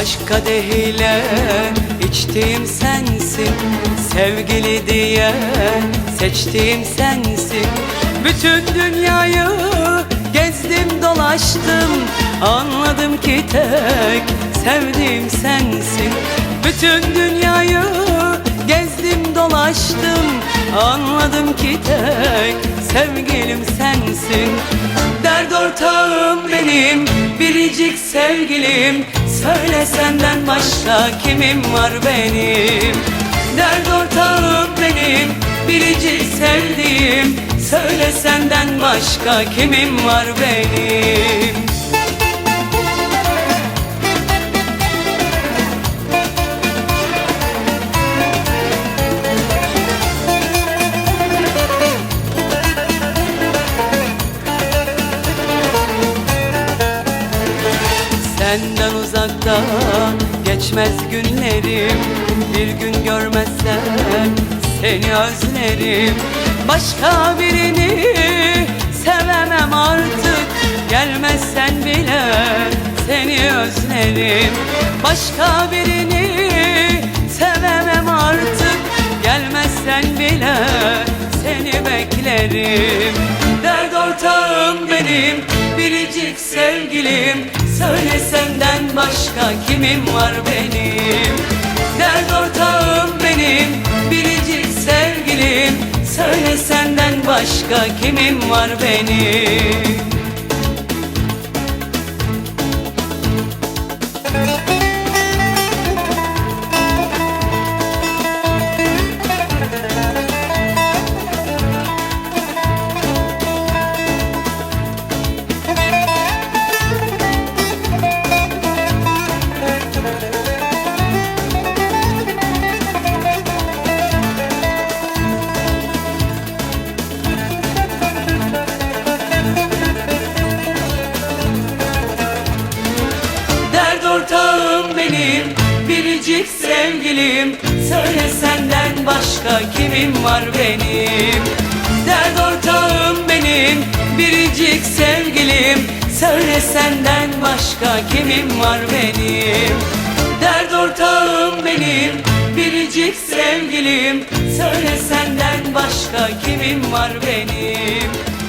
Aşk kadehiyle içtiğim sensin Sevgili diye seçtiğim sensin. Bütün dünyayı gezdim dolaştım Anladım ki tek sevdiğim sensin. Bütün dünyayı gezdim dolaştım Anladım ki tek sevgilim sensin. Dert ortağım benim biricik sevgilim Söyle senden başka kimim var benim? Dert ortağım benim biricik sevdiğim. Söyle senden başka kimim var benim Senden uzakta geçmez günlerim. Bir gün görmezsem seni özlerim. Başka birini sevemem artık. Gelmezsen bile seni özlerim. Başka birini sevemem artık. Gelmezsen bile seni beklerim Ortağım benim biricik sevgilim. Söyle senden başka kimim var benim? Dert ortağım benim biricik sevgilim. Söyle senden başka kimim var benim benim Biricik sevgilim. Söyle senden başka kimim var benim? Dert ortağım benim Biricik sevgilim. Söyle senden başka kimim var benim? Dert ortağım benim Biricik sevgilim. Söyle senden başka kimim var benim